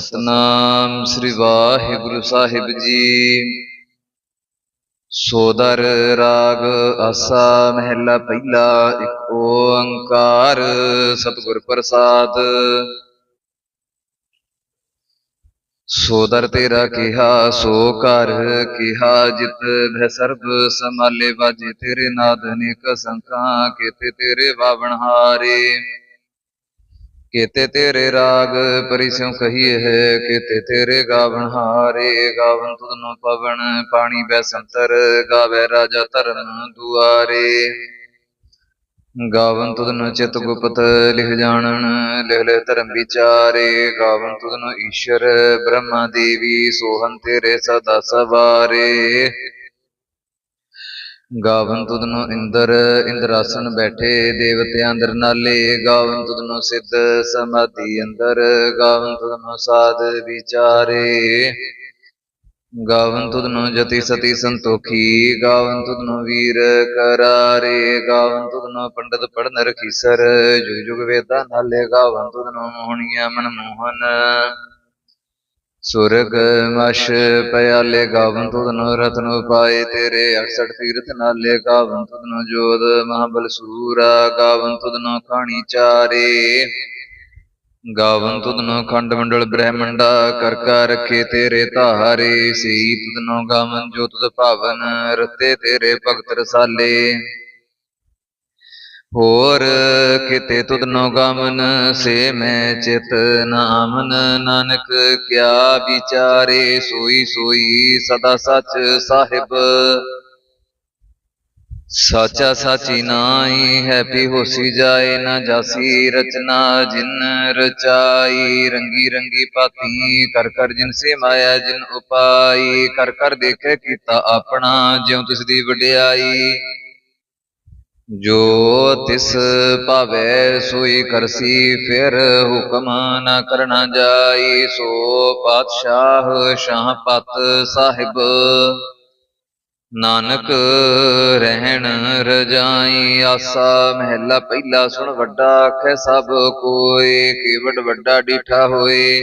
ਸਤਨਾਮ ਸ੍ਰੀ ਵਾਹਿਗੁਰੂ ਸਾਹਿਬ ਜੀ। ਸੋਦਰ ਰਾਗ ਆਸਾ ਮਹਿਲਾ ਪਹਿਲਾ, ਇੱਕ ਓੰਕਾਰ ਸਤਿਗੁਰ ਪ੍ਰਸਾਦ। ਸੋਦਰ ਤੇਰਾ ਕਿਹਾ, ਸੋ ਕਰ ਕਿਹਾ, ਜਿਤ ਭੈ ਸਰਬ ਸਮਾਲੇ ਵਾਜੇ ਤੇਰੇ ਨਾਦ ਅਨੇਕ ਸੰਖਾਂ ਕੀਤੇ ਤੇਰੇ ਬਾਵਣ ਹਾਰੇ। ਕੀਤੇ ਤੇਰੇ ਰਾਗ ਪਰਿਸਿਉ ਕਹੀਏ ਹੈ, ਕੀਤੇ ਤੇਰੇ ਗਾਵਣ ਹਾਰੇ ਗਾਵਨ ਤੁਧਨੋ ਪਵਨ ਪਾਣੀ ਬੈ ਸੰਤਰ, ਗਾਵੇ ਰਾਜਾ ਧਰਮ ਦੁਆਰੇ। ਗਾਵਨ ਤੁਧਨੋ ਚਿਤ ਗੁਪਤ ਲਿਖ ਜਾਣਨ, ਲਿਖ ਲੈ ਧਰਮ ਵਿਚਾਰੇ। ਗਾਵਨ ਤੁਧਨੋ ਈਸ਼ਰ ਬ੍ਰਹਮਾ ਦੇਵੀ ਸੋਹਨ ਤੇਰੇ ਸਦਾ ਸਵਾਰੇ। ਗਾਵਨ ਤੁਧਨੋ ਇੰਦਰ, ਇੰਦਰਾਸਨ ਬੈਠੇ ਦੇਵਤਿਆਂ ਅੰਦਰ ਨਾਲੇ। ਗਾਵਨ ਤੁਧਨੋ ਸਿੱਧ ਸਮਾਧੀ ਅੰਦਰ, ਗਾਵਨ ਤੁਧਨੋ ਸਾਧ ਵਿਚਾਰੇ। ਗਾਵਨ ਤੁਧਨੋ ਜਤੀ ਸਤੀ ਸੰਤੋਖੀ, ਗਾਵਨ ਤੁਧਨੋ ਵੀਰ ਕਰਾਰੇ। ਗਾਵਨ ਤੁਧਨੋ ਪੰਡਤ ਪੜਨ ਰਖੀਸਰ ਜੁਗ ਜੁਗ ਵੇਦਾਂ ਨਾਲੇ। ਗਾਵਨ ਤੁਧਨੋ ਮੋਹਣੀਆਂ ਮਨ ਮੋਹਨ ਸੁਰਗ ਮਸ਼ ਪਿਆਲੇ ਗਾਵਨ ਤੁਧਨੋ ਰਤਨ ਉਪਾਏ ਤੇਰੇ 68 ਤੀਰਥ ਨਾਲੇ ਗਾਵਨ ਤੁਧਨੋ ਜੋਦ ਮਹਾਬਲ ਸੂਰਾ ਗਾਵਨ ਤੁਧਨੋ ਖਾਣੀ ਚਾਰੇ। ਗਾਵਨ ਤੁਧਨੋ ਖੰਡ ਮੰਡਲ ਬ੍ਰਹਮੰਡਾ, ਕਰ ਕਰ ਰਖੇ ਤੇਰੇ ਧਾਰੇ ਸੀ ਤੁਧਨੋ ਗਾਵਨ ਜੋ ਤੁਧ ਭਾਵਨ, ਰਤੇ ਤੇਰੇ ਭਗਤ ਰਸਾਲੇ। ਹੋਰ ਕਿਤੇ ਤੁਧਨੋ ਗਮਨ, ਸੇ ਮੈਂ ਚਿਤ ਨਾਮਨ ਨਾਨਕ ਕਿਆ ਵਿਚਾਰੇ, ਸੋਈ ਸੋਈ ਸਦਾ ਸੱਚ ਸਾਹਿਬ। ਸਾਚਾ ਸਾਚੀ ਨਾਈ ਹੈ ਪੀ ਹੋਸੀ ਜਾਏ, ਨਾ ਜਾਸੀ ਰਚਨਾ ਜਿਨ ਰਚਾਈ। ਰੰਗੀ ਰੰਗੀ ਪਾਤੀ, ਕਰ ਕਰ ਜਿਨ ਸੇ ਮਾਇਆ ਜਿਨ ਉਪਾਈ। ਕਰ ਕਰ ਦੇਖੇ ਕੀਤਾ ਆਪਣਾ, ਜਿਉ ਤਿਸ ਦੀ ਵਡਿਆਈ। ਜੋ ਤਿਸ ਭਾਵੈ ਸੋਈ ਕਰਸੀ, ਫਿਰ ਹੁਕਮ ਨਾ ਕਰਨਾ ਜਾਈ। ਸੋ ਪਾਤਸ਼ਾਹ ਸ਼ਾਹ ਪਤ ਸਾਹਿਬ, ਨਾਨਕ ਰਹਿਣ ਰਜਾਈ। ਆਸਾ ਮਹਿਲਾ ਪਹਿਲਾ ਸੁਣ ਵੱਡਾ ਆਖੈ ਸਭ ਕੋਏ ਕੀਵਟ ਵੱਡਾ ਡੀਠਾ ਹੋਏ।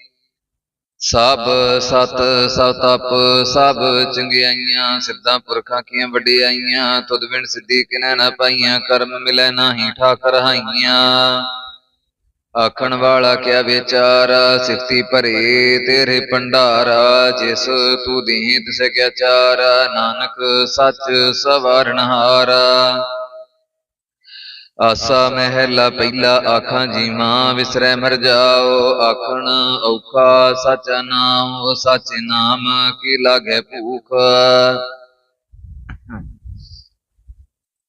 ਸਭ ਸਤ ਸਭ ਤਪ ਸਭ ਚੰਗਿਆਈਆਂ, ਸਿੱਧਾਂ ਪੁਰਖਾਂ ਕੀਆਂ ਵਡਿਆਈਆਂ, ਤੁਧ ਬਿਨ ਸਿੱਧੀ ਕਿਨੈ ਨਾ ਪਾਈਆਂ, ਕਰਮ ਮਿਲੈ ਨਾਹੀ ਠਾਕਰ ਹਾਈਆਂ। ਆਖਣ ਵਾਲਾ ਕਿਆ ਵਿਚਾਰਾ, ਸਿਫਤੀ ਭਰੇ ਤੇਰੇ ਭੰਡਾਰਾ, ਜਿਸ ਤੂੰ ਦੇਹ ਤਿਸ ਕਿਆ ਚਾਰਾ, ਨਾਨਕ ਸੱਚ ਸਵਾਰਨਹਾਰਾ ਆਸਾ ਮਹਿਲਾ ਪਹਿਲਾ ਆਖਾਂ ਜੀਵਾਂ, ਵਿਸਰੈ ਮਰ ਜਾਓ, ਆਖਣ ਔਖਾ ਸਚਾ ਨਾਮ ਸੱਚੇ ਨਾਮ ਕੀ ਲਾਗੇ ਭੂਖ?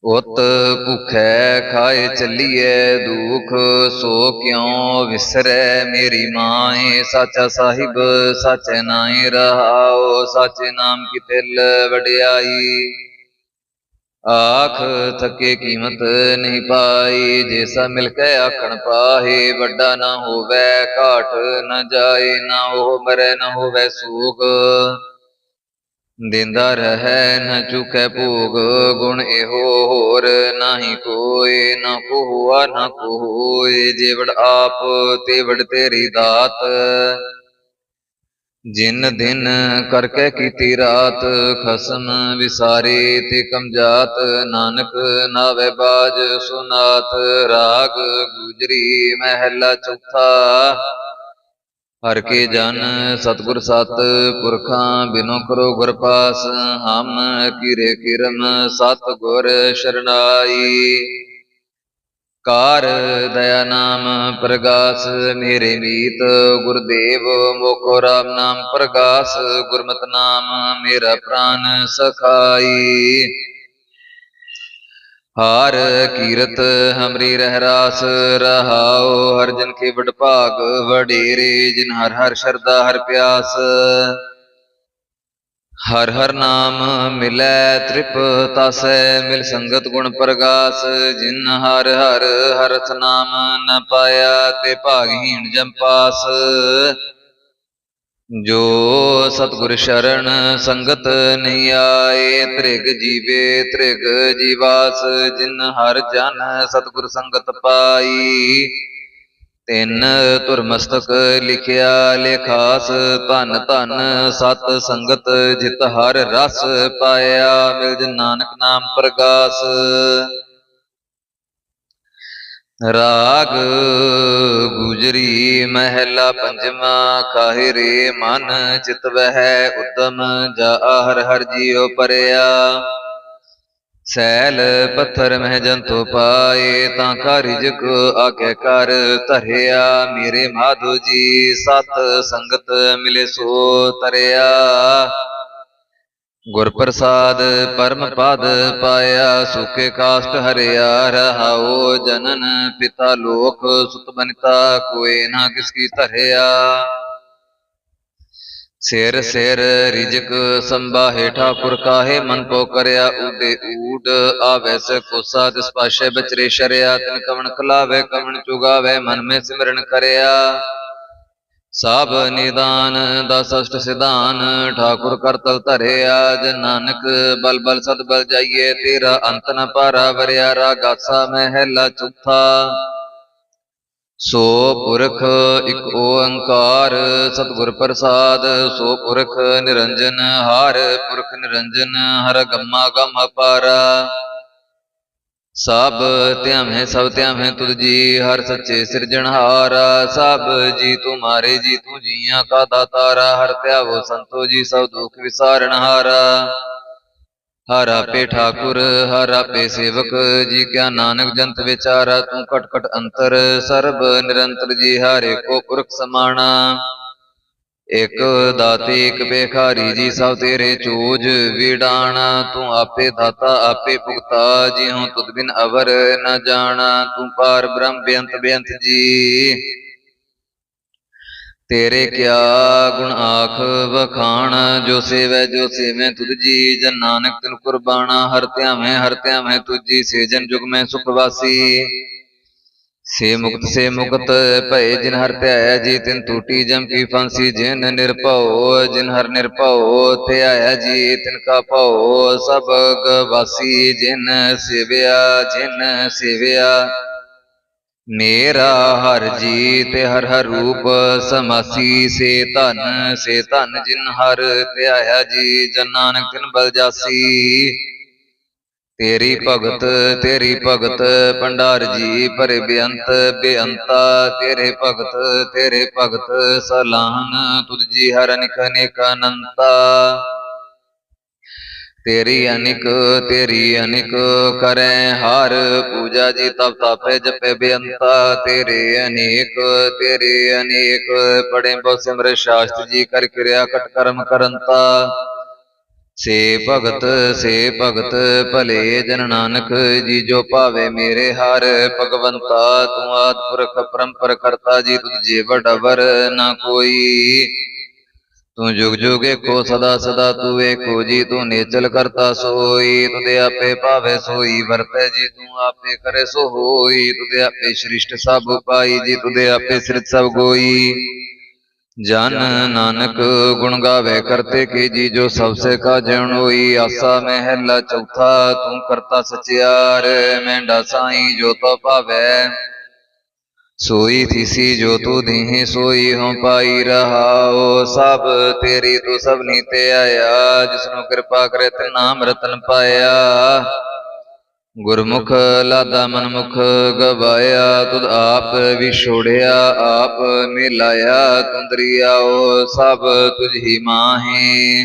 ਉਤ ਭੁਖੈ ਖਾਏ ਚੱਲੀਐ ਦੁਖ, ਸੋ ਕਿਉ ਵਿਸਰੈ ਮੇਰੀ ਮਾਏ? ਸਾਚਾ ਸਾਹਿਬ, ਸਾਚੇ ਨਾਏ ਰਹਾਓ, ਸਾਚੇ ਨਾਮ ਕੀ ਤਿਲ ਵਡਿਆਈ? ਆਖ ਥਕੇ ਕੀਮਤ ਨਹੀਂ ਪਾਈ ਜੈਸਾ ਮਿਲ ਕੇ ਆਖਣ ਪਾਹੇ, ਵੱਡਾ ਨਾ ਹੋਵੇ, ਘਾਟ ਨਾ ਜਾਏ, ਨਾ ਉਹ ਮਰੇ, ਨਾ ਹੋਵੇ ਸੂਖ। ਦਿੰਦਾ ਰਹੈ, ਨ ਚੁਕੈ ਭੋਗ, ਗੁਣ ਇਹੋ ਹੋਰ ਨਾਹੀ ਕੋਏ ਨਾ ਕੋ ਨਾ ਕੋ ਹੋਏ ਜੇਵੜ ਆਪ, ਤੇਵੜ ਤੇਰੀ ਦਾਤ। ਜਿਨ ਦਿਨ ਕਰਕੇ ਕੀਤੀ ਰਾਤ, ਖਸਮ ਵਿਸਾਰੇ ਤੇ ਕਮਜਾਤ, ਨਾਨਕ ਨਾਵੇ ਬਾਜ ਸੁਨਾਤ, ਰਾਗ ਗੁਜਰੀ ਮਹਿਲਾ ਚੌਥਾ। ਹਰ ਕੇ ਜਨ ਸਤਿਗੁਰ ਸਤ, ਪੁਰਖਾਂ ਬਿਨੋ ਕਰੋ ਗੁਰ ਪਾਸ ਹਮ ਕੀਰੇ ਕਿਰਮ ਸਤਿਗੁਰ ਸ਼ਰਨਾਈ। ਕਾਰ ਦਇਆ ਨਾਮ ਪ੍ਰਗਾਸ ਮੇਰੇ ਮੀਤ ਗੁਰਦੇਵ ਮੋਖੋ ਰਾਮ ਨਾਮ ਪ੍ਰਗਾਸ ਗੁਰਮਤਿ ਨਾਮ ਮੇਰਾ ਪ੍ਰਾਨ ਸਖਾਈ। ਹਾਰ ਕੀਰਤ ਹਮਰੀ ਰਹਿਰਾਸ ਰਹਾਓ ਹਰ ਜਨ ਕੇ ਵਡ ਭਾਗ ਵਡੇਰੇ ਜਿਨ ਹਰ ਹਰ ਸ਼ਰਦਾ ਹਰ ਪਿਆਸ। ਹਰ ਹਰ ਨਾਮ ਮਿਲੈ ਤ੍ਰਿਪ ਤਸੈ, ਮਿਲ ਸੰਗਤ ਗੁਣ ਪ੍ਰਗਾਸ। ਜਿਨ ਹਰ ਹਰ ਹਰਥ ਨਾਮ ਨ ਪਾਇਆ, ਤੇ ਭਾਗਹੀਣ ਜਮ ਪਾਸ। ਜੋ ਸਤਿਗੁਰ ਸ਼ਰਨ ਸੰਗਤ ਨਹੀਂ ਆਏ, ਤ੍ਰਿਗ ਜੀਵੇ ਤ੍ਰਿਗ ਜੀਵਾਸ। ਜਿਨ ਹਰ ਜਨ ਸਤਿਗੁਰ ਸੰਗਤ ਪਾਈ ਤਿੰਨ ਤੁਰ ਲਿਖਿਆ ਲੇਖਾਸ, ਧਨ ਧਨ ਸਤ ਸੰਗਤ ਜਿਤ ਹਰ ਰਸ ਪਾਇਆ, ਮਿਲ ਜਨ ਨਾਨਕ ਨਾਮ ਪ੍ਰਗਾਸ। ਰਾਗ ਗੁਜਰੀ ਮਹਿਲਾ ਪੰਜਵਾ ਕਾਹਿਰੇ ਮਨ ਚਿਤ ਵਹਿ, ਉਦਮ ਜਾ ਹਰ ਹਰ ਜੀਉ ਪਰਿਆ। ਸੈਲ ਪੱਥਰ ਮਹਿ ਜੰਤੋ ਪਾਏ ਤਾਂ ਕਾ ਰਿਜਕ ਆਗੇ ਕਰ ਧਰਿਆ। ਮੇਰੇ ਮਾਧੋ ਜੀ ਸਤ ਸੰਗਤ ਮਿਲੇ ਸੋ ਤਰਿਆ। ਗੁਰ ਪ੍ਰਸਾਦ ਪਰਮ ਪਦ ਪਾਇਆ, ਸੁਖੇ ਕਾਸ਼ਟ ਹਰਿਆ ਰਹਾਓ ਜਨਨ ਪਿਤਾ ਲੋਕ ਸੁਤ ਬਨਿਤਾ ਕੋਏ ਨਾ ਕਿਸ ਕੀ ਧਰਿਆ। ਸਿਰ ਸਿਰ ਰਿਜਕ ਸੰਭਾਹੇ ਠਾਕੁਰ ਕਾਹੇ ਮਨ ਕੋ ਕਰਿਆ ਉਡੇ ਊਡ, ਆਵੈ ਕੋਸਾ ਤਿਸ ਪਾਸ਼ੇ ਬਚਰੇ ਸ਼ਰਿਆ, ਤਿਨ ਕਵਣ ਕਲਾਵੇ ਕਵਣ ਚੁਗਾਵੇ, ਮਨ ਮੇ ਸਿਮਰਨ ਕਰਿਆ। ਸਭ ਨਿਦਾਨ, ਦਸ ਅਸ਼ਟ ਸਿਧਾਨ, ਠਾਕੁਰ ਕਰਤਲ ਧਰਿਆ, ਜਨ ਨਾਨਕ ਬਲ ਬਲ ਸਦ ਬਲ ਜਾਈਏ, ਤੇਰਾ ਅੰਤ ਨ ਪਾਰਾ ਵਰਿਆ ਰਾਗਾਸਾ ਮਹਿਲਾ ਚੌਥਾ। ਸੋ ਪੁਰਖ ਇਕ ਓੰਕਾਰ, ਸਤਿਗੁਰ ਪ੍ਰਸਾਦ, ਸੋ ਪੁਰਖ ਨਿਰੰਜਨ ਹਾਰ, ਪੁਰਖ ਨਿਰੰਜਨ ਹਰ ਗੰਮਾ ਗਮ ਅਪਾਰਾ ਸਭ ਧਿਆਵੇਂ ਸਭ ਧਿਆਵੇਂ ਤੁਧ ਜੀ, ਹਰ ਸੱਚੇ ਸਿਰਜਣਹਾਰਾ ਸਭ ਜੀ ਤੁਮਾਰੇ ਜੀ ਤੂੰ ਜੀਆਂ ਕਾ ਦਾਤਾਰਾ, ਹਰ ਧਿਆਵੋ ਸੰਤੋ ਜੀ ਸਭ ਦੁਖ ਵਿਸਾਰਣਹਾਰਾ ਹਰ ਆਪੇ ਠਾਕੁਰ, ਹਰ ਆਪੇ ਸੇਵਕ, ਜੀ ਕਿਆ ਨਾਨਕ ਜੰਤ ਵਿਚਾਰਾ, ਤੂੰ ਘਟ ਘਟ ਅੰਤਰ, ਸਰਬ ਨਿਰੰਤਰ ਜੀ ਹਾਰੇ ਕੋ ਪੁਰਖ ਸਮਾਣਾ। ਇਕ ਦਾਤੀ, ਇਕ ਬੇਖਾਰੀ ਜੀ, ਸਭ ਤੇਰੇ ਚੋਜ ਵੀਡਾਣਾ। ਤੂੰ ਆਪੇ ਦਾਤਾ, ਆਪੇ ਭੁਗਤਾ, ਜਿਉ ਤੁਧ ਬਿਨ ਅਵਰ ਨ ਜਾਣਾ। ਤੂੰ ਪਾਰ ਬ੍ਰਹਮ ਬੇਅੰਤ ਬੇਅੰਤ ਜੀ। ਤੇਰੇ ਕਿਆ ਗੁਣ ਆਖ ਵਖਾਣ, ਜੋ ਸੇਵੈ ਜੋ ਸੇਵੈ ਤੁਧ ਜਨ ਨਾਨਕ ਤਿਨ ਕੁਰਬਾਨਾ, ਹਰ ਧਿਆਵੇਂ ਹਰ ਧਿਆਵੇਂ ਤੁਜੀ ਸੇ ਜੁਗ ਮੈਂ ਸੁਖ ਵਾਸੀ। ਸੇ ਮੁਕਤ ਸੇ ਮੁਕਤ ਭਏ, ਜਿਨ ਹਰ ਧਿਆਇਆ ਜੀ, ਤਿਨ ਟੂਟੀ ਜਮ ਕੀ ਫਾਂਸੀ। ਜਿਨ ਨਿਰਭਉ, ਜਿਨ ਹਰ ਨਿਰਭਉ, ਧਿਆਇਆ ਜੀ, ਤਿਨ ਕਾ ਭਉ, ਸਭ ਗਵਾਸੀ ਜਿਨ ਸੇਵਿਆ ਜਿਨ ਸੇਵਿਆ। ਮੇਰਾ ਹਰ ਜੀ ਤੇ ਹਰ ਹਰ ਰੂਪ ਸਮਾਸੀ, ਸੇ ਧਨ ਸੇ ਧਨ ਜਿਨ ਹਰ ਧਿਆਇਆ ਜੀ, ਜਨ ਨਾਨਕ ਤਿਨ ਬਲ ਜਾਸੀ। ਤੇਰੀ ਭਗਤ ਤੇਰੀ ਭਗਤ, ਭੰਡਾਰ ਜੀ ਭਰੇ ਬੇਅੰਤ, ਬੇਅੰਤਾ। ਤੇਰੇ ਭਗਤ ਤੇਰੇ ਭਗਤ ਸਲਾਹਨ ਤੁਧ ਜੀ ਹਰ ਅਨਿਕ ਅਨੇਕ ਅਨੰਤਾ। ਤੇਰੀ ਅਨਿਕ ਤੇਰੀ ਅਨਿਕ ਕਰੈ, ਹਰ ਪੂਜਾ ਜੀ ਤਪ ਤਾਪੇ ਜਪੇ ਬੇਅੰਤਾ। ਤੇਰੇ ਅਨੇਕ ਤੇਰੇ ਅਨੇਕ ਪੜੇ ਬਹੁ ਸਿਮਰ ਸ਼ਾਸਤ ਜੀ ਕਰ ਕਿਰਿਆ ਕਟ ਕਰਮ ਕਰੰਤਾ। ਸੇ ਭਗਤ ਸੇ ਭਗਤ, ਭਲੇ ਜਨ ਨਾਨਕ ਜੀ ਜੋ ਭਾਵੇ ਮੇਰੇ ਹਰ ਭਗਵੰਤਾ। ਤੂੰ ਆਦ ਪੁਰਖ ਪਰੰਪਰ ਕਰਤਾ ਜੀ ਤੁਝ ਜੇ ਵਡਵਰ ਨਾ ਕੋਈ। ਤੂੰ ਜੁਗ ਜੁਗ ਏਕੋ ਸਦਾ ਸਦਾ ਤੂੰ ਏਕੋ ਜੀ, ਤੂੰ ਨੇਚਲ ਕਰਤਾ ਸੋਈ, ਤੁਦੇ ਆਪੇ ਭਾਵੇ ਸੋਈ, ਵਰਤੈ ਜੀ, ਤੂੰ ਆਪੇ ਕਰੇ ਸੋ ਹੋਈ, ਤੁਦੇ ਆਪੇ ਸ੍ਰਿਸ਼ਟ ਸਭ ਪਾਈ ਜੀ, ਤੁਦੇ ਆਪੇ ਸ੍ਰਿਤ ਸਭ ਗੋਈ। ਜਨ ਨਾਨਕ ਗੁਣ ਗਾਵੇ ਕਰਤੇ ਕੀ ਜੀ, ਜੋ ਸਭ ਸੇ ਕਾ ਜਣ ਹੋਈ, ਆਸਾ ਮਹਿਲਾ ਚੌਥਾ, ਤੂੰ ਕਰਤਾ ਸਚਿਆਰ ਮੈਂਡਾ ਸਾਈ ਜੋ ਤੋ ਭਾਵੈ। ਸੋਈ ਥੀਸੀ ਜੋ ਤੂ ਦੀਹੀ ਸੋਈ ਹਉ ਪਾਈ ਰਹਾਓ। ਸਭ ਤੇਰੀ ਤੂੰ ਸਭਨੀ ਤੇ ਆਇਆ, ਜਿਸਨੂੰ ਕਿਰਪਾ ਕਰੇ ਤੇ ਨਾਮ ਰਤਨ ਪਾਇਆ। ਗੁਰਮੁਖ ਲਾਦਾ ਮਨਮੁਖ ਗਵਾਇਆ, ਤੁਧ ਆਪ ਵਿਛੋੜਿਆ ਆਪ ਮਿਲਾਇਆ, ਤੁੰਦਰੀਆਓ, ਸਭ ਤੁਝ ਹੀ ਮਾਹੀ।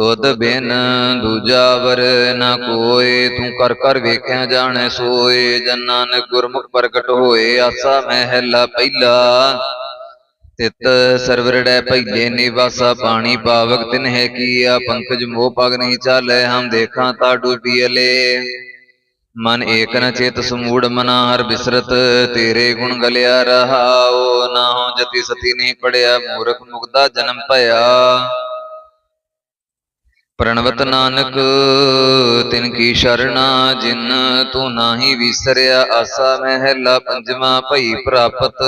ਤੁਧ ਬਿਨ ਦੂਜਾ ਵਰ ਨਾ ਕੋਏ ਤੂੰ ਕਰ ਕਰ ਵੇਖਿਆ ਜਾਣੈ ਸੋਏ। ਜਨ ਗੁਰਮੁਖ ਪ੍ਰਗਟ ਹੋਏ ਆਸਾ ਮਹਿਲਾ ਪਹਿਲਾ। ਤਿਤ ਸਰਵਰੜੈ ਪਹਿਲੇ ਨਿਵਾਸਾ ਪਾਣੀ ਪਾਵਕ ਤਿਨ ਹੈ ਕੀਆ। ਪੰਕਜ ਮੋਹ ਪਗ ਨਹੀਂ ਚਾਲੈ ਹਮ ਦੇਖਾਂ ਤਾ ਡੂਬੀ ਅਲੇ ਮਨ ਏਕ ਨ ਚੇਤ ਸਮੂੜ ਮਨਾ ਹਰ ਬਿਸਰਤ ਤੇਰੇ ਗੁਣ ਗਲਿਆ ਰਹਾਓ ਨਾਹੋ ਜਤੀ ਸਤੀ ਨਹੀਂ ਪੜਿਆ ਮੂਰਖ ਮੁਗਦਾ ਜਨਮ ਭਇਆ। ਪ੍ਰਣਵਤ ਨਾਨਕ, ਤਿਨ ਕੀ ਸ਼ਰਣਾ ਜਿਨ ਤੂੰ ਨਾਹੀ ਵਿਸਰਿਆ, ਆਸਾ ਮਹਿਲਾ ਪੰਜਵਾ ਭਈ ਪ੍ਰਾਪਤ।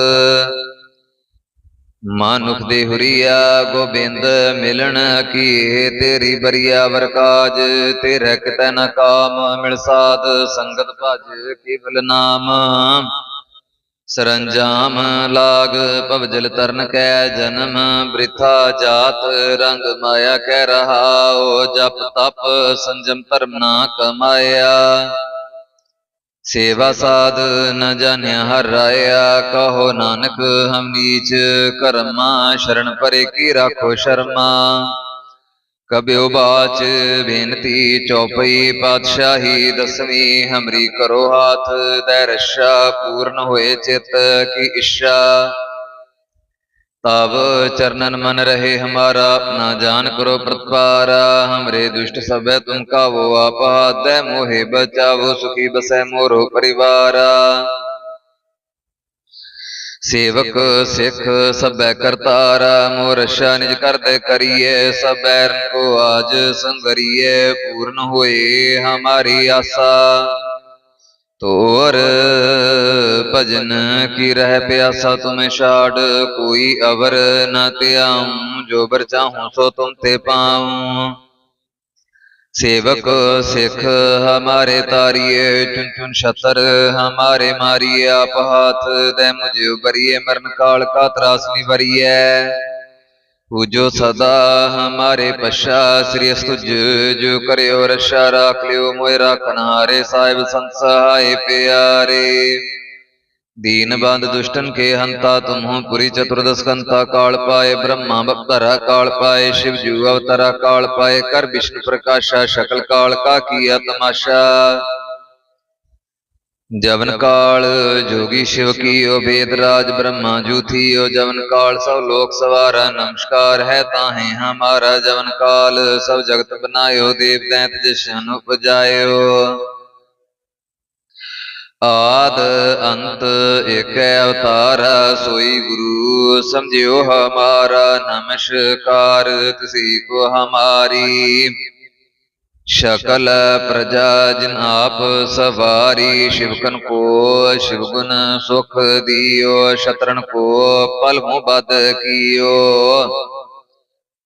ਮਾਨੁਖ ਦੇ ਹੁਰੀਆ, ਗੋਬਿੰਦ ਮਿਲਣ ਕੀ ਤੇਰੀ ਬਰੀਆ ਵਰਕਾਜ ਤੇਰੇ ਕਿਤੈ ਨ ਕਾਮ ਮਿਲ ਸਾਧ, ਸੰਗਤ ਭਜ ਕੇਵਲ ਨਾਮ। ਸਰੰਜਾਮ ਲਾਗ ਭਵਜਲ ਤਰਨ ਕੈ ਜਨਮ, ਬ੍ਰਿਥਾ ਜਾਤ ਰੰਗ ਮਾਇਆ ਕਹਿ ਰਹਾਓ ਜਪ ਤਪ ਸੰਜਮ ਧਰਮ ਨਾ ਕਮਾਇਆ। ਸੇਵਾ ਸਾਧ ਨ ਜਾਣਿਆ ਹਰ ਰਾਇਆ, ਕਹੋ ਨਾਨਕ ਹਮ ਨੀਚ ਕਰਮਾ, ਸ਼ਰਨ ਪਰੇ ਕੀ ਰਾਖੋ ਸ਼ਰਮਾ। ਕਬਿਉ ਬਾਚ, ਬੇਨਤੀ ਚੌਪਈ ਪਾਤਸ਼ਾਹੀ, ਦਸਵੀਂ ਹਮਰੀ ਕਰੋ ਹਾਥ ਦੈ ਰਸ਼ਾ ਪੂਰਨ ਹੋਏ ਚਿਤ ਕੀ ਇਸ਼ਾ ਤਬ ਚਰਨਨ ਮਨ ਰਹੇ ਹਮਾਰਾ, ਆਪਣਾ ਜਾਨ ਕਰੋ ਪ੍ਰਤਪਾਰਾ, ਹਮਰੇ ਦੁਸ਼ਟ ਸਭੈ ਤੁਮ ਕਾ ਵੋ ਆਪਾ ਤੈ ਮੋਹਿ ਬਚਾਵੋ, ਸੁਖੀ ਬਸੈ ਮੋਰੋ ਪਰਿਵਾਰਾ। ਸੇਵਕ ਸਿੱਖ ਸਭੈ ਕਰਤਾਰਾ ਮੋਰ ਨਿਜ ਕਰਦੇ ਕਰੀਏ ਸਬੈਰਨ ਕੋ ਆਜ ਸੰਗਰੀਏ ਪੂਰਨ ਹੋਏ ਹਮਾਰੀ ਆਸਾ। ਤੋਰ ਭਜਨ ਕੀ ਰਹਿ ਪਿਆਸਾ ਤੁਮੇ ਛਾੜ, ਕੋਈ ਅਵਰ ਨ ਤਿਆਉ ਜੋ ਬਰ ਚਾਹੂੰ ਸੋ ਤੁਮ ਤੇ ਪਾਉ। सेवक सिख हमारे तारिये चुन चुन छतर हमारे मारिये आप हाथ दे मुझे उबरिये मरण काल का त्रास निवरिये पूजो सदा हमारे पश्चा श्री स्तुज जो करियो रक्षा राख लियो मोय राखन हारे साहिब संत सहाय प्यारे दीन बांध दुष्टन के हंता तुम हो पुरी चतुर्दश कंता काल पाए ब्रह्मा बप्तरा काल पाए शिव जू अवतरा काल पाए कर विष्णु प्रकाशा शकल काल का किया तमाशा जवन काल जोगी शिव कियो वेद राज ब्रह्मा जू थियो जवन काल सब लोक सवारा नमस्कार है ताहे हमारा जवन काल सब जगत बनायो देव दैत जशन उपजायो ਆਦ ਅੰਤ ਏਕੈ ਅਵਤਾਰ ਸੋਈ ਗੁਰੂ ਸਮਝਿਓ ਹਮਾਰਾ ਨਮਸਕਾਰ ਤੁਸੀ ਕੋ ਹਮਾਰੀ शकल प्रजा जिन आप सवारी शिवकन को शिवगुण सुख दियो शत्रुन को पल मुबद कियो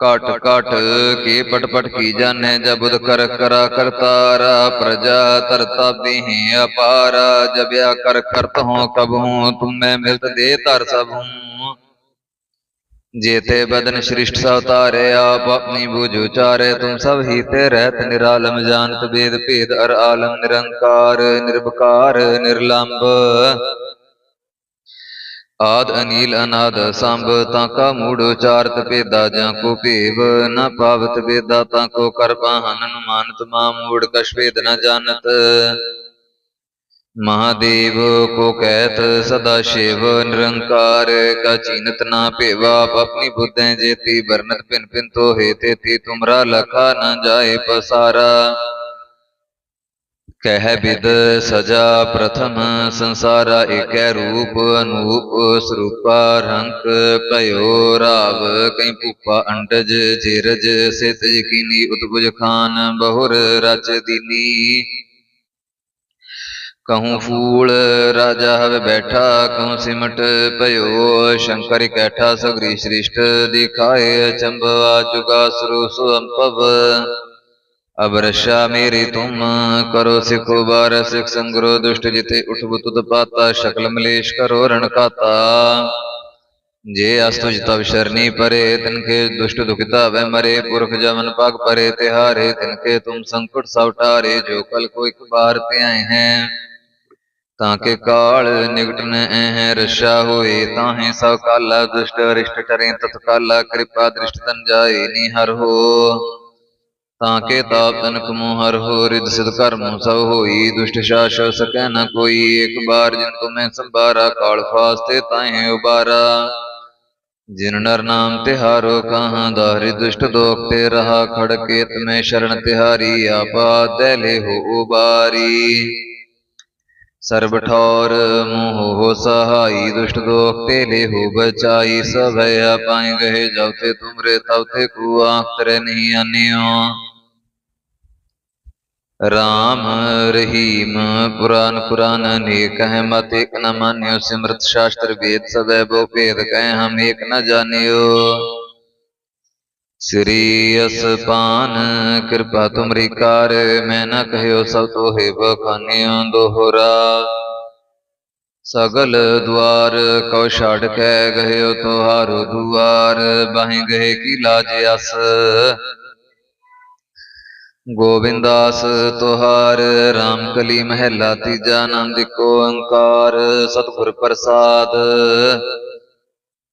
ਘਟ ਘਟ ਕੀ ਪਟਪਟ ਕੀ ਜਾਣੈ ਜਬੁਦ ਕਰ ਕਰਾ ਕਰਤਾਰਾ, ਪ੍ਰਜਾ ਤਰਤਾ ਬਿਹੀ ਅਪਾਰਾ ਜਬਿਆ ਕਰ ਕਰਤ ਹਉ ਕਬਹੂ ਤੁਮੈ ਮਿਲਤ ਦੇ ਧਰ ਸਭ ਹੂੰ। ਜੇਤੇ ਬਦਨ ਸ੍ਰਿਸ਼ਟ ਸਭ ਤਾਰੇ ਆਪ ਆਪਣੀ ਬੂਝ ਉਚਾਰੇ, ਤੁਮ ਸਭ ਹੀ ਤੇ ਰਹਿਤ ਨਿਰਾਲਮ, ਜਾਣਤ ਵੇਦ ਭੇਦ ਅਰ ਆਲਮ, ਨਿਰੰਕਾਰ ਨਿਰਭਕਾਰ ਨਿਰਲੰਭ ਆਦ ਅਨੀਲ ਅਨਾਦ ਸੰਭ, ਤਾਂ ਕਾ ਮੂੜ ਉਚਾਰਤ ਭੇਦਾ ਜਾਂ ਕੋ ਭੇਵ, ਨ ਪਾਵਤ ਭੇਦਾ ਤਾਂ ਕੋ ਕਰਪਾ ਹਨ ਅਨੁਮਾਨਤ ਮਾ ਮੂੜ ਕਛ ਭੇਦ ਨ ਜਾਣਤ। ਮਹਾਦੇਵ ਕੋ ਕਹਿਤ ਸਦਾ ਸ਼ਿਵ, ਨਿਰੰਕਾਰ ਕਾ ਚੀਨਤ ਨਾ ਭੇਵਾ, ਆਪ ਆਪਣੀ ਬੁੱਧੈ ਜੇਤੀ ਵਰਨਤ ਪਿਨ ਪਿਨ ਤੋਹੇ ਤੇਤੀ ਤੁਮਰਾ ਲਖਾ ਨ ਜਾਏ ਪਸਾਰਾ। ਕਹਿ ਬਿਦ ਸਜਾ ਪ੍ਰਥਮ ਸੰਸਾਰਾ ਏਕੈ ਰੂਪ ਅਨੂਪ ਸਰੂਪਾ ਰੰਕ ਭਇਓ ਰਾਵ ਕਈ ਭੂਪਾ ਅੰਡਜ ਜਿਰਜ ਸਿਤ ਜਕੀਨੀ ਉਤਪੁਜ ਖਾਨ ਬਹੁਰ ਰਚ ਦੀਨੀ। ਕਹੂੰ ਫੂਲ ਰਾਜਾ ਹਵੇ ਬੈਠਾ, ਕਹੂੰ ਸਿਮਟ ਭਇਓ ਸ਼ੰਕਰ ਇਕੈਠਾ ਸਗਰੀ ਸ੍ਰਿਸ਼ਟ ਦਿਖਾਏ ਅਚੰਭਵਾ ਚੁਗਾ ਸਰੂਸ ਅੰਪਵ अब रक्षा मेरी तुम करो सिखो बार सिख संग्रो दुष्ट जिते उठ तुद पाता शकल मलेश करो रण खाता जे अस्तु तब शरणी परे तिनके दुष्ट दुखिता वह मरे पुरख जमन पाग परे तिहारे तिनके तुम संकट सब टारे जो कल को एक बार ते आए हैं ताके काल निकट न है रक्षा होए ताहे सब काला दुष्ट अरिष्ट टरे तत्काला कृपा दृष्ट तन जाए निहर हो ਤਾਂ ਕੇ ਤਾਪ ਤਨਕ ਮੋਹਰ ਹੋ ਰਿਦ ਸਿਧ ਕਰਮ ਸਭ ਹੋਈ ਦੁਸ਼ਟ ਸ਼ਾਸ਼ਵ ਸਕੈ ਨ ਕੋਈ ਏਕ ਬਾਰ ਜਿਨ ਕੋ ਮੈਂ ਸੰਭਾਰਾ ਕਾਲ ਫਾਸਤੇ ਤਾਹੇ ਉਬਾਰਾ। ਜਿਨ ਨਰ ਨਾਮ ਤਿਹਾਰੋ ਕਹਾਂ ਦਾਰਿ ਦੁਸ਼ਟ ਦੋਖ ਤੇ ਰਹਾ ਖੜਕੇਤ ਮੈਂ ਸ਼ਰਨ ਤਿਹਾਰੀ ਆਪਾ ਦਹਿਲੇ ਹੋ ਉਬਾਰੀ। ਸਰਬ ਠੌਰ ਮੋਹ ਸਹਾਈ ਦੁਸ਼ਟ ਦੋਖ ਤੇ ਲੇਹੂ ਬਚਾਈ, ਸਭੈ ਆਪਾਈ ਗਏ ਜਬ ਤੇ ਤੁਮਰੇ, ਤਬ ਤੇ ਕੂ ਆਖਤਰੇ ਨਹੀਂ ਆਨਿਓ। ਰਾਮ ਰਹੀਮ, ਪੁਰਾਨ ਪੁਰਾਨ ਅਨੇਕ ਹੈ ਮਤ ਇਕ ਨ ਮਾਨਿਓ, ਸਿਮਰਤ ਸ਼ਾਸਤਰ ਵੇਦ ਸਦੈ ਬੋ ਭੇਦ ਕਹਿ ਹਮ ਇਕ ਨ ਜਾਣਿਓ। ਸ੍ਰੀ ਅਸਪਾਨ ਕਿਰਪਾ ਤੁਮਰੀ ਕਰ, ਮੈਂ ਨਾ ਕਹਿਓ ਸਭ ਤੋ ਹੈ ਬਖਾਨਿਆ ਦੋਹਰਾ ਸਗਲ ਦੁਆਰ ਕਉ ਛੜ ਕੇ ਗਇਓ ਤੁਹਾਰੋ ਦੁਆਰ, ਬਾਹੇ ਗਏ ਕੀ ਲਾਜ ਅਸ। ਗੋਬਿੰਦਾਸ ਤੁਹਾਰ RAM ਕਲੀ ਮਹਿਲਾ ਤੀਜਾ ਨਾਮ ਦੀ ਕੋ ਅੰਕਾਰ, ਸਤਿਗੁਰ ਪ੍ਰਸਾਦ।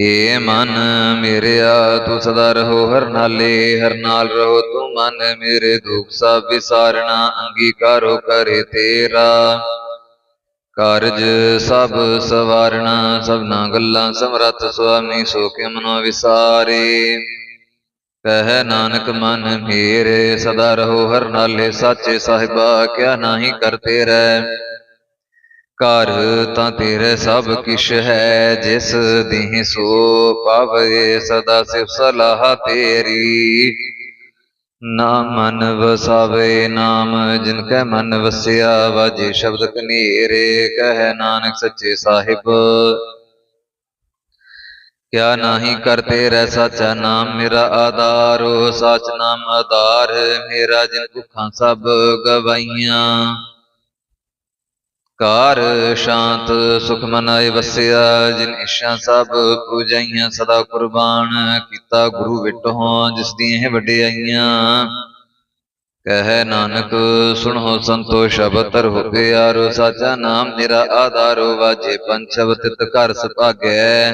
ਏ ਮਨ ਮੇਰਿਆ, ਤੂੰ ਸਦਾ ਰਹੋ ਹਰ ਨਾਲੇ, ਹਰ ਨਾਲ ਰਹੋ ਤੂੰ ਮਨ ਮੇਰੇ ਦੁਖ ਸਭ ਵਿਸਾਰਣਾ ਅੰਗੀਕਾਰੋ ਕਰੇ ਤੇਰਾ। ਕਾਰਜ ਸਭ ਸਵਾਰਣਾ ਸਭਨਾ ਗੱਲਾਂ ਸਮਰੱਥ ਸੁਆਮੀ, ਸੋ ਕੇ ਮਨੋ ਵਿਸਾਰੇ। ਕਹਿ ਨਾਨਕ ਮਨ ਮੇਰੇ, ਸਦਾ ਰਹੋ ਹਰ ਨਾਲੇ, ਸਾਚੇ ਸਾਹਿਬਾ, ਕਿਆ ਨਾਹੀ ਕਰਤੇ ਰਹਿ। ਘਰ ਤਾਂ ਤੇਰੇ ਸਭ ਕਿਛ ਹੈ, ਜਿਸ ਦੀ ਸੋ ਪਾਵੇ ਸਦਾ ਸਿਫ ਸਲਾਹ ਤੇਰੀ। ਨਾਮ ਮਨ ਵਸਾਵੇ ਨਾਮ ਜਿਨ ਕੈ ਮਨ ਵਸਿਆ, ਵਾਜੇ ਸ਼ਬਦ ਕਨੇਰੇ, ਕਹਿ ਨਾਨਕ ਸੱਚੇ ਸਾਹਿਬ। ਕਿਆ ਨਾਹੀ ਕਰਤੇ ਰਹਿ ਸਾਚਾ ਨਾਮ, ਮੇਰਾ ਆਧਾਰੋ ਸਚ ਨਾਮ ਆਧਾਰ ਮੇਰਾ ਜਿਨ ਭੁੱਖਾਂ ਸਭ ਗਵਾਈਆਂ ਕਾਰ ਸ਼ਾਂਤ ਸੁਖ ਮਨਾਏ ਵਸਿਆ, ਜਿਨ ਇਸ਼ਾਂ ਸਭ ਪੂਜਾਈਆਂ, ਸਦਾ ਕੁਰਬਾਨ ਕੀਤਾ ਗੁਰੂ ਵਿਟੋ, ਜਿਸ ਦੀਆਂ ਵਡਿਆਈਆਂ। ਕਹਿ ਨਾਨਕ, ਸੁਣੋ ਸੰਤੋ ਸ਼ਬਦ ਤਰ ਹੋ ਪਿਆਰੋ ਸਾਚਾ ਨਾਮ ਮੇਰਾ ਆਧਾਰੋ, ਵਾਜੇ ਪੰਛਵ ਤਿਤ ਘਰ ਸੁਭਾਗੈ।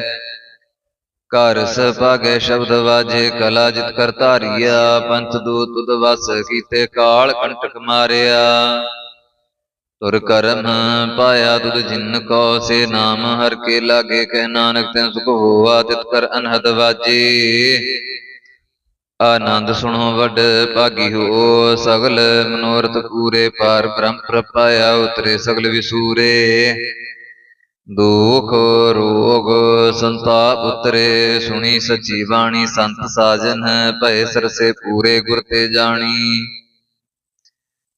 ਘਰ ਸਭਾਗੈ ਸ਼ਬਦ ਵਾਜੇ, ਕਲਾ ਜਿਤ ਕਰ ਧਾਰੀਆ, ਪੰਥ ਦੂਤ ਤੁਧ ਵਸ ਕੀਤੇ ਕਾਲ, ਕੰਟਕ ਮਾਰਿਆ। ਤੁਰ ਕਰਮ ਪਾਇਆ ਤੁਧ ਜਿਨ ਕੋ ਸੇ ਨਾਮ, ਹਰ ਕੇ ਲਾਗੇ ਕਹਿ ਨਾਨਕ ਤੈਨ ਸੁਖ ਹੋਆ, ਤਿਤ ਕਰ ਅਨਹਦ ਵਾਜੇ। ਆਨੰਦ ਸੁਣੋ ਵੱਡ ਭਾਗੀ ਹੋ, ਸਗਲ ਮਨੋਰਥ ਪੂਰੇ ਪਾਰ, ਬ੍ਰਹਮ ਪ੍ਰਪਾਇਆ ਉਤਰੇ ਸਗਲ ਵਿਸੂਰੇ। ਦੁਖ, ਰੋਗ, ਸੰਤਾਪ ਉਤਰੇ, ਸੁਣੀ ਸਚੀ ਬਾਣੀ, ਸੰਤ ਸਾਜਨ, ਭਏ ਸਰਸੇ ਪੂਰੇ ਗੁਰ ਤੇ ਜਾਣੀ।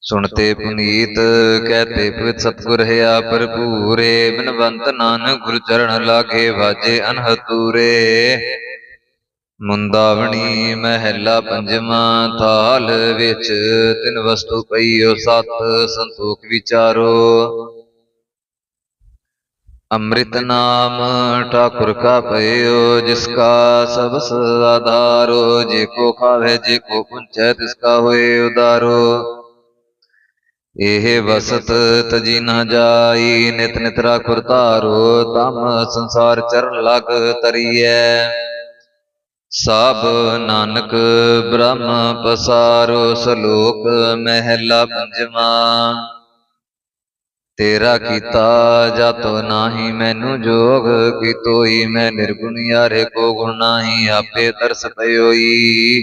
ਸੁਣਤੇ ਪੁਨੀਤ ਕਹਤੇ ਪਵਿੱਤ ਸਤਗੁਰ ਹੈ ਭਰਪੂਰੇ, ਬਿਨਵੰਤ ਨਾਨਕ ਗੁਰ ਚਰਨ ਲਾਗੇ ਵਾਜੇ ਅਨਹਤੂਰੇ। ਮੁੰਦਾਵਣੀ ਮਹਿਲਾ ਪੰਜਵਾਂ ਥਾਲ ਵਿੱਚ, ਤਿੰਨ ਵਸਤੂ ਪਈਓ ਸਤ ਸੰਤੋਖ ਵਿਚਾਰੋ। ਅੰਮ੍ਰਿਤ ਨਾਮ ਠਾਕੁਰ ਕਾ ਭਇਓ ਜਿਸ ਕਾ ਸਬਸ ਆਧਾਰੋ, ਜੇ ਕੋ ਖਾਵੇ, ਜੇ ਕੋ ਪੁੰਚੈ ਤਿਸ ਕਾ ਹੋਏ ਉਦਾਰੋ। ਇਹ ਵਸਤ ਤਜੀ ਨਾ ਜਾਈ ਨਿਤ ਨਿਤ ਰਾਖੁਰ ਧਾਰੋ ਤਮ ਸੰਸਾਰ ਚਰਨ ਲਗ ਤਰੀਐ ਸਭ ਨਾਨਕ ਬ੍ਰਹਮ ਪਸਾਰੋ ਸਲੋਕ ਮਹਿਲਾ ਪੰਜਵਾਂ। ਤੇਰਾ ਕੀਤਾ ਜਾਤੋ ਨਾਹੀ ਮੈਨੂੰ ਜੋਗ ਕੀਤੋਈ ਮੈਂ ਨਿਰਗੁਣ ਯਾਰੇ ਕੋ ਗੁਣ ਨਾਹੀ ਆਪੇ ਤਰਸ ਪਇਓਈ।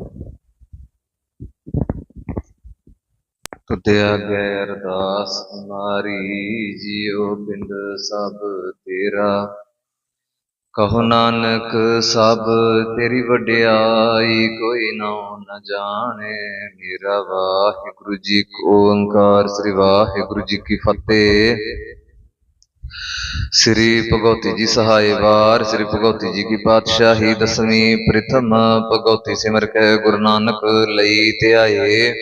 ਤੁਧਿਆ ਗੈ ਅਰਦਾਸ ਹਮਾਰੀ ਜਿਉ ਬਿੰਦ ਸਭ ਤੇਰਾ। ਕਹੋ ਨਾਨਕ, ਸਭ ਤੇਰੀ ਵਡਿਆਈ, ਕੋਈ ਨਾਉ ਨ ਜਾਣੇ ਮੇਰਾ ਵਾਹਿਗੁਰੂ ਜੀ ਕੋ ਓੰਕਾਰ। ਸ੍ਰੀ ਵਾਹਿਗੁਰੂ ਜੀ ਕੀ ਫਤਿਹ। ਸ੍ਰੀ ਭਗਵਤੀ ਜੀ ਸਹਾਇ ਵਾਰ ਸ੍ਰੀ ਭਗਵਤੀ ਜੀ ਕੀ ਪਾਤਸ਼ਾਹੀ, ਦਸਵੀਂ ਪ੍ਰਥਮ ਭਗਵਤੀ ਸਿਮਰ ਕੇ ਗੁਰੂ ਨਾਨਕ ਲਈ ਧਿਆਏ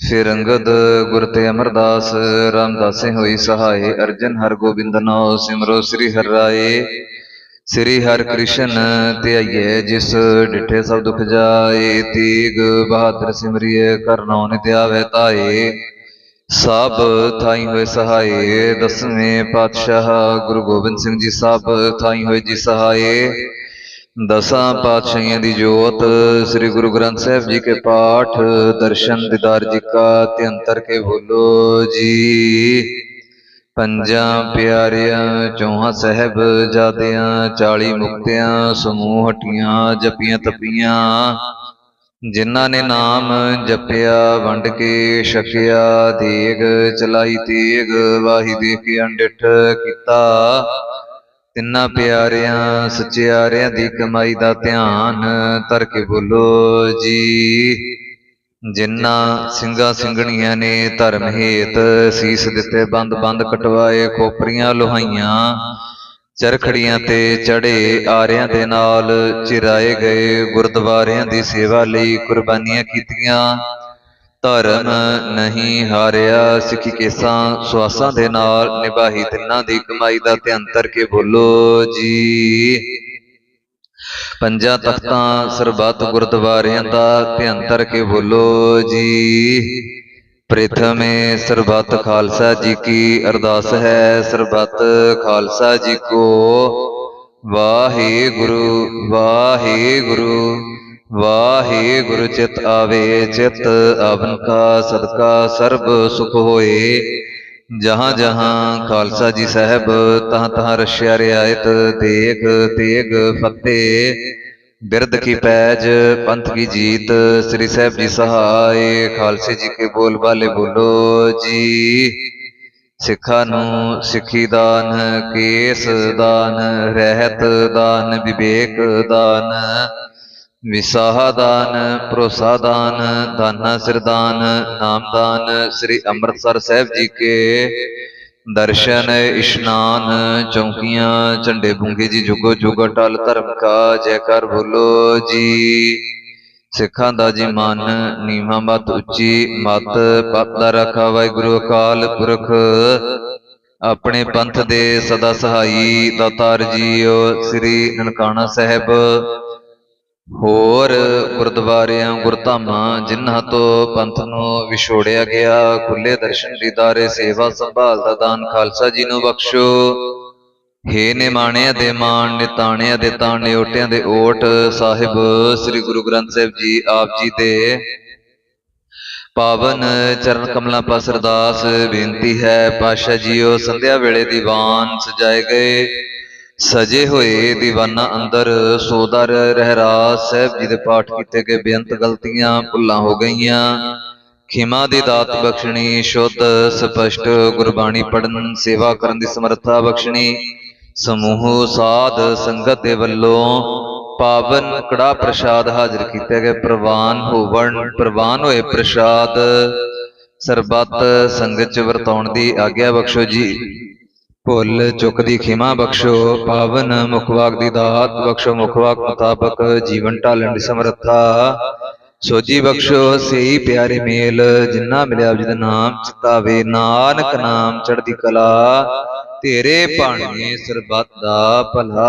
ਫਿਰ ਅੰਗਦ ਗੁਰ ਤੇ ਅਮਰਦਾਸ, ਰਾਮਦਾਸੇ ਹੋਈ ਸਹਾਇ ਅਰਜਨ ਹਰ ਗੋਬਿੰਦ ਨਾਮ ਸਿਮਰੋ ਸ੍ਰੀ ਹਰਿ ਰਾਏ। ਸ੍ਰੀ ਹਰਿ ਕ੍ਰਿਸ਼ਨ ਧਿਆਈਏ ਜਿਸ ਡਿਠੇ ਸਭ ਦੁਖ ਜਾਏ, ਤੀਗ ਬਹਾਦਰ ਸਿਮਰਿਏ ਕਰਨੋ ਨਿਤ ਆਵੇ ਤਾਏ ਸਭ ਥਾਈ ਹੋਏ ਸਹਾਏ ਦਸਵੇਂ ਪਾਤਸ਼ਾਹ ਗੁਰੂ ਗੋਬਿੰਦ ਸਿੰਘ ਜੀ ਸਭ ਥਾਈ ਹੋਏ ਜੀ ਸਹਾਏ ਦਸਾਂ ਪਾਤਸ਼ਾਹੀਆਂ ਦੀ ਜੋਤ, ਸ੍ਰੀ ਗੁਰੂ ਗ੍ਰੰਥ ਸਾਹਿਬ ਜੀ ਕੇ ਪਾਠ, ਦਰਸ਼ਨ ਦਿਦਾਰ ਜੀ ਕਾ ਧਿਅੰਤਰ ਕੇ ਬੋਲੋ ਜੀ। ਪੰਜਾਂ ਪਿਆਰਿਆਂ, ਚੌਹਾਂ ਸਹਿਬ ਜਾਦਿਆਂ, ਚਾਲੀ ਮੁਕਤਿਆਂ, ਸਮੂਹ ਹਟੀਆਂ, ਜਪੀਆਂ ਤਪੀਆਂ। ਜਿਨ੍ਹਾਂ ਨੇ ਨਾਮ ਜਪਿਆ, ਵੰਡ ਕੇ ਛਕਿਆ, ਦੇਗ ਚਲਾਈ ਤੇਗ, ਵਾਹੀ ਦੇ ਕੇ ਅੰਡਿਠ ਕੀਤਾ। ਤਿੰਨਾਂ ਪਿਆਰਿਆਂ, ਸਚਿਆਰਿਆਂ ਦੀ ਕਮਾਈ ਦਾ ਧਿਆਨ ਧਰ ਕੇ ਬੋਲੋ ਜੀ। ਜਿੰਨਾ ਸਿੰਘਾਂ ਸਿੰਘਣੀਆਂ ਨੇ ਧਰਮ ਹੇਤ ਸੀਸ ਦਿੱਤੇ, ਬੰਦ ਬੰਦ ਕਟਵਾਏ, ਖੋਪਰੀਆਂ ਲੋਹਾਈਆਂ, ਚਰਖੜੀਆਂ ਤੇ ਚੜੇ ਆਰਿਆਂ ਦੇ ਨਾਲ ਚਿਰਾਏ ਗਏ, ਗੁਰਦੁਆਰਿਆਂ ਦੀ ਸੇਵਾ ਲਈ ਕੁਰਬਾਨੀਆਂ ਕੀਤੀਆਂ ਧਰਮ ਨਹੀਂ ਹਾਰਿਆ, ਸਿੱਖੀ ਕੇਸਾਂ ਸਵਾਸਾਂ ਦੇ ਨਾਲ ਨਿਭਾਹੀ ਤਿੰਨਾਂ ਦੀ ਕਮਾਈ ਦਾ ਧਿਆਨ ਕੇ ਬੋਲੋ ਜੀ। ਪੰਜਾਂ ਤਖਤਾਂ ਸਰਬੱਤ ਗੁਰਦੁਆਰਿਆਂ ਦਾ ਧਿਆਨ ਧਰ ਕੇ ਬੋਲੋ ਜੀ। ਪ੍ਰਥਮੇ ਸਰਬੱਤ ਖਾਲਸਾ ਜੀ ਕੀ ਅਰਦਾਸ ਹੈ, ਸਰਬੱਤ ਖਾਲਸਾ ਜੀ ਕੋ। ਵਾਹਿਗੁਰੂ ਵਾਹਿਗੁਰੂ। ਵਾਹਿਗੁਰੂ ਚਿਤ ਆਵੇ, ਚਿਤ ਆਵਨ ਕਾ ਸਦਕਾ ਸਰਬ ਸੁਖ ਹੋਏ। ਜਹਾਂ ਜਹਾਂ ਖਾਲਸਾ ਜੀ ਸਾਹਿਬ, ਤਹਾਂ ਤਹਾਂ ਰਸ਼ਿਆ ਰਿਆਇਤ ਦੇਗ ਤੇਗ ਫਤਿਹ ਬਿਰਦ ਕੀ ਪੈਜ, ਪੰਥ ਕੀ ਜੀਤ, ਸ੍ਰੀ ਸਾਹਿਬ ਜੀ ਸਹਾਏ, ਖਾਲਸੇ ਜੀ ਕੇ ਬੋਲ ਬਾਲੇ ਬੋਲੋ ਜੀ। ਸਿੱਖਾਂ ਨੂੰ ਸਿੱਖੀ ਦਾਨ, ਕੇਸ ਦਾਨ, ਰਹਿਤ ਦਾਨ, ਵਿਵੇਕ ਦਾਨ। ਵਿਸਾਹ ਦਾਨ ਭਰੋਸਾ ਦਾਨਾ ਸਿਰਦਾਨ, ਨਾਮਦਾਨ ਸ੍ਰੀ ਅੰਮ੍ਰਿਤਸਰ ਸਾਹਿਬ ਜੀ ਕੇ ਦਰਸ਼ਨ, ਇਸ਼ਨਾਨ, ਚੌਂਕੀਆਂ, ਝੰਡੇ ਬੁੰਗੇ ਜੀ, ਜੁਗੋ ਜੁਗ ਟਲ ਧਰਮ ਕਾ, ਜੈਕਾਰ ਬੋਲੋ ਜੀ। ਸਿੱਖਾਂ ਦਾ ਜੀ ਮਨ, ਨੀਵਾਂ ਮਤ ਉੱਚੀ, ਮਤ ਪਤ ਦਾ ਰਖਾ ਵਾਹਿਗੁਰੂ ਅਕਾਲ ਪੁਰਖ। ਆਪਣੇ ਪੰਥ ਦੇ ਸਦਾ ਸਹਾਈ ਦਾਤਾਰ ਜੀਓ, ਸ੍ਰੀ ਨਨਕਾਣਾ ਸਾਹਿਬ। ਹੋਰ ਗੁਰਦੁਆਰਿਆਂ, ਗੁਰਧਾਮਾਂ, ਜਿਨ੍ਹਾਂ ਤੋਂ ਪੰਥ ਨੂੰ ਵਿਛੋੜਿਆ ਗਿਆ ਖੁੱਲੇ ਦਰਸ਼ਨ ਦੀਦਾਰੇ ਸੇਵਾ ਸੰਭਾਲ ਦਾ ਦਾਨ ਖਾਲਸਾ ਜੀ ਨੂੰ ਬਖਸ਼ੋ। ਹੇ ਨਿਮਾਣਿਆਂ ਦੇ ਮਾਣ, ਨਿਤਾਣਿਆਂ ਦੇ ਤਾਣੇ ਓਟਿਆਂ ਦੇ ਓਟ, ਸਾਹਿਬ, ਸ੍ਰੀ ਗੁਰੂ ਗ੍ਰੰਥ ਸਾਹਿਬ ਜੀ ਆਪ ਜੀ ਦੇ। ਪਾਵਨ ਚਰਨ ਕਮਲਾਂ ਪਾਸ ਅਰਦਾਸ, ਬੇਨਤੀ ਹੈ ਪਾਸ਼ਾ ਜੀਓ, ਸੰਧਿਆ ਵੇਲੇ ਦੀਵਾਨ ਸਜਾਏ ਗਏ। ਸਜੇ ਹੋਏ ਦੀਵਾਨਾਂ ਅੰਦਰ, ਸੋਦਰ ਰਹਿਰਾਸ ਸਾਹਿਬ ਜੀ ਦੇ ਪਾਠ ਕੀਤੇ ਗਏ ਬੇਅੰਤ ਗਲਤੀਆਂ ਭੁੱਲਾਂ ਹੋ ਗਈਆਂ। ਖਿਮਾ ਦੀ ਦਾਤ ਬਖਸ਼ਣੀ, ਸ਼ੁੱਧ, ਸਪਸ਼ਟ ਗੁਰਬਾਣੀ ਪੜਨ ਸੇਵਾ ਕਰਨ ਦੀ ਸਮਰੱਥਾ ਬਖਸ਼ਣੀ। ਸਮੂਹ ਸਾਧ ਸੰਗਤ ਦੇ ਵੱਲੋਂ ਪਾਵਨ ਕੜਾ ਪ੍ਰਸ਼ਾਦ ਹਾਜ਼ਰ ਕੀਤੇ ਗਏ। ਪ੍ਰਵਾਨ ਹੋਵਣ, ਪ੍ਰਵਾਨ ਹੋਏ ਪ੍ਰਸ਼ਾਦ। ਸਰਬੱਤ ਸੰਗਤ ਚ ਵਰਤਾਉਣ ਦੀ ਆਗਿਆ ਬਖਸ਼ੋ ਜੀ। ਭੁੱਲ ਚੁੱਕ ਦੀ ਖਿਮਾ ਬਖਸ਼ੋ ਪਾਵਨ ਮੁਖਵਾਕ ਦੀ ਦਾਤ ਬਖਸ਼ੋ ਮੁਖਵਾਕ ਮੁਤਾਬਕ ਜੀਵਨ ਢਾਲਣ ਦੀ ਸਮਰੱਥਾ। ਸੋਜੀ ਬਖਸ਼ੋ ਸਈ ਪਿਆਰੇ ਮੇਲ ਜਿਨ੍ਹਾਂ ਮਿਲਿਆ ਜਿਤ ਨਾਮ ਚਿਤਾਵੇ ਨਾਨਕ ਨਾਮ ਚੜ੍ਹਦੀ ਕਲਾ। ਤੇਰੇ ਭਾਣੇ ਸਰਬੱਤ ਦਾ ਭਲਾ।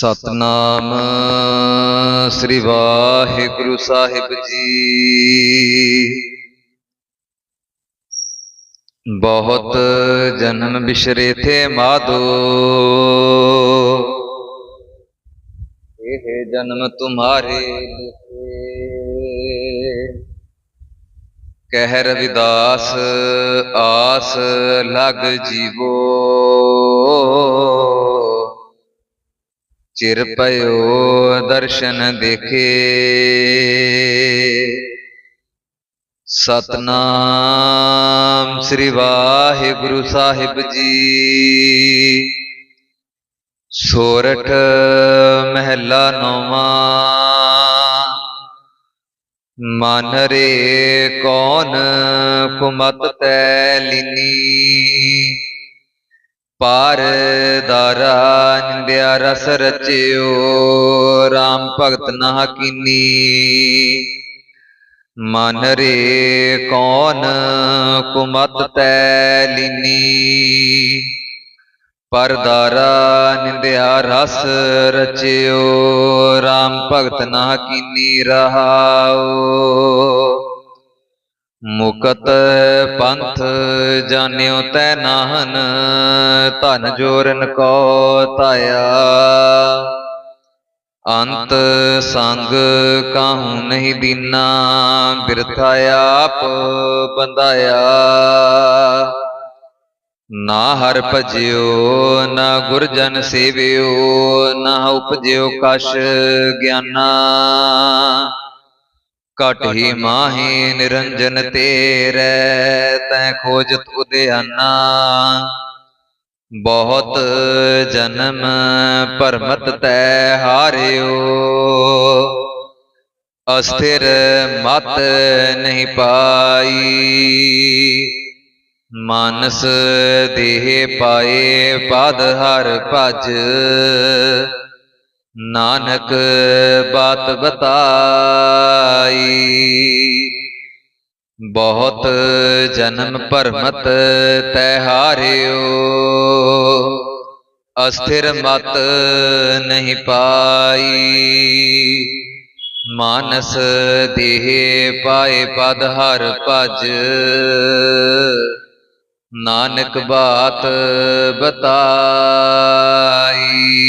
ਸਤਨਾਮ ਸ੍ਰੀ ਵਾਹਿਗੁਰੂ ਸਾਹਿਬ ਜੀ। ਬਹੁਤ ਜਨਮ ਬਿਸ਼ਰੇ ਥੇ ਮਾਧੋ। ਇਹ ਜਨਮ ਤੁਮਾਰੇ ਲਿਖੇ ਕਹਿ ਰਵਿਦਾਸ ਆਸ ਲਗ ਜੀਵੋ। ਚਿਰ ਪਇਓ ਦਰਸ਼ਨ ਦੇਖੇ। ਸਤਨਾਮ ਸ੍ਰੀ ਵਾਹਿਗੁਰੂ ਸਾਹਿਬ ਜੀ। ਸੋਰਠ ਮਹਿਲਾ ਨੌਵਾਂ। ਮਨ ਰੇ ਕੌਣ ਕੁਮਤ ਤੈ ਲੀਨੀ। ਪਾਰ ਦਾਰਾ ਨਿੰਦਿਆ ਰਸ ਰਚਿਓ RAM ਭਗਤ ਨਾ ਕੀਨੀ। ਮਨ ਰੇ ਕੌਣ ਕੁਮਤ ਤੈ ਲੀਨੀ। ਪਰਦਾਰਾ ਨਿੰਦਿਆ ਰਸ ਰਚਿਓ RAM ਭਗਤ ਨਾ ਕੀਨੀ ਰਹਾਓ। ਮੁਕਤ ਪੰਥ ਜਾਣਿਓ ਤੈ ਨਾਹਨ, ਧਨ ਜੋਰਨ ਕੋ ਤਾਇਆ ਅੰਤ ਸੰਗ ਕਾਹੂ ਨਹੀਂ ਦੀਨਾ, ਬਿਰਥਾ ਆਪ ਬੰਦਾਇਆ ਨਾ ਹਰ ਭਜਿਓ, ਨਾ ਗੁਰਜਨ ਸੇਵਿਓ, ਨਾ ਉਪਜਿਓ ਕਸ਼ ਗਿਆਨਾ। ਘਟ ਹੀ ਮਾਹੀ ਨਿਰੰਜਨ ਤੇਰੇ ਤੈ ਖੋਜਤ ਉਦਿਆਨਾ ਬਹੁਤ ਜਨਮ ਪਰਮਤ ਤੈ ਹਾਰਿਓ। ਅਸਥਿਰ ਮਤ ਨਹੀਂ ਪਾਈ। ਮਾਨਸ ਦੇਹ ਪਾਏ ਪਦ ਹਰ ਭਜ। ਨਾਨਕ ਬਾਤ ਬਤਾਈ। ਬਹੁਤ ਜਨਮ ਭਰਮਤ ਤੈ ਹਾਰਿਓ, ਅਸਥਿਰ ਮਤ ਨਹੀਂ ਪਾਈ। ਮਾਨਸ ਦੇਹ ਪਾਏ ਪਦ ਹਰ ਭਜ। ਨਾਨਕ ਬਾਤ ਬਤਾਈ।